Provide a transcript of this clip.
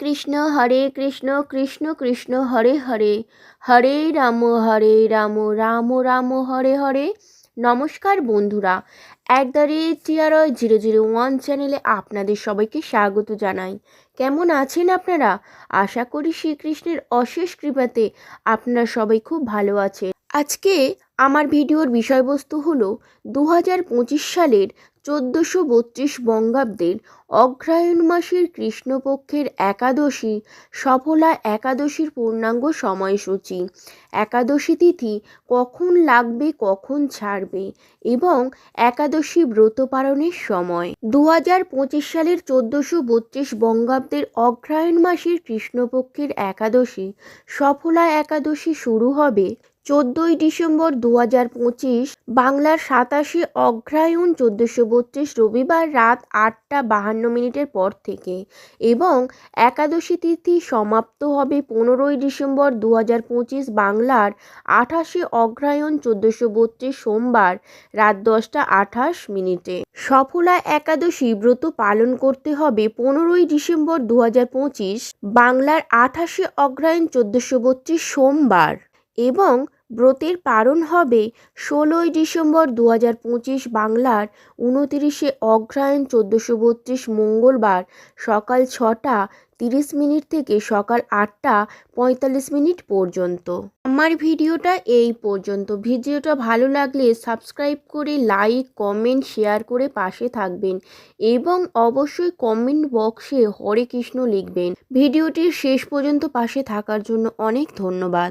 কৃষ্ণ, হরে কৃষ্ণ কৃষ্ণ কৃষ্ণ, হরে হরে। হরে রাম হরে রাম রাম রাম, হরে হরে। নমস্কার বন্ধুরা at the rate টিআরয় zero zero one চ্যানেলে আপনাদের সবাইকে স্বাগত জানাই। কেমন আছেন আপনারা? আশা করি শ্রীকৃষ্ণের অশেষ কৃপাতে আপনারা সবাই খুব ভালো আছেন। আজকে আমার ভিডিওর বিষয়বস্তু হলো দু হাজার পঁচিশ সালের চোদ্দোশো বত্রিশ বঙ্গাব্দের অগ্রহায়ণ মাসের কৃষ্ণপক্ষের একাদশী সফলা একাদশীর পূর্ণাঙ্গ সময়সূচি। একাদশী তিথি কখন লাগবে, কখন ছাড়বে এবং একাদশী ব্রত পালনের সময়। দু হাজার পঁচিশ সালের চোদ্দোশো বত্রিশ বঙ্গাব্দের অগ্রহায়ণ মাসের কৃষ্ণপক্ষের একাদশী সফলা একাদশী শুরু হবে চোদ্দোই ডিসেম্বর দু পঁচিশ, বাংলার সাতাশে অগ্রহায়ণ চোদ্দোশো বত্রিশ রবিবার রাত আটটা বাহান্ন মিনিটের পর থেকে এবং একাদশী তিথি সমাপ্ত হবে পনেরোই ডিসেম্বর দু পঁচিশ বাংলার আঠাশে অগ্রহায়ণ চোদ্দোশো বত্রিশ সোমবার রাত দশটা আঠাশ মিনিটে। সফলা একাদশী ব্রত পালন করতে হবে পনেরোই ডিসেম্বর দু পঁচিশ, বাংলার আঠাশে অগ্রহায়ণ চোদ্দোশো বত্রিশ সোমবার। এবং ব্রতের পারণ হবে ষোলোই ডিসেম্বর দু হাজার পঁচিশ বাংলার উনতিরিশে অগ্রহায়ণ চোদ্দোশো বত্রিশ মঙ্গলবার সকাল ছটা তিরিশ মিনিট থেকে সকাল আটটা পঁয়তাল্লিশ মিনিট পর্যন্ত। আমার ভিডিওটা এই পর্যন্ত। ভিডিওটা ভালো লাগলে সাবস্ক্রাইব করে লাইক, কমেন্ট, শেয়ার করে পাশে থাকবেন এবং অবশ্যই কমেন্ট বক্সে হরে কৃষ্ণ লিখবেন। ভিডিওটির শেষ পর্যন্ত পাশে থাকার জন্য অনেক ধন্যবাদ।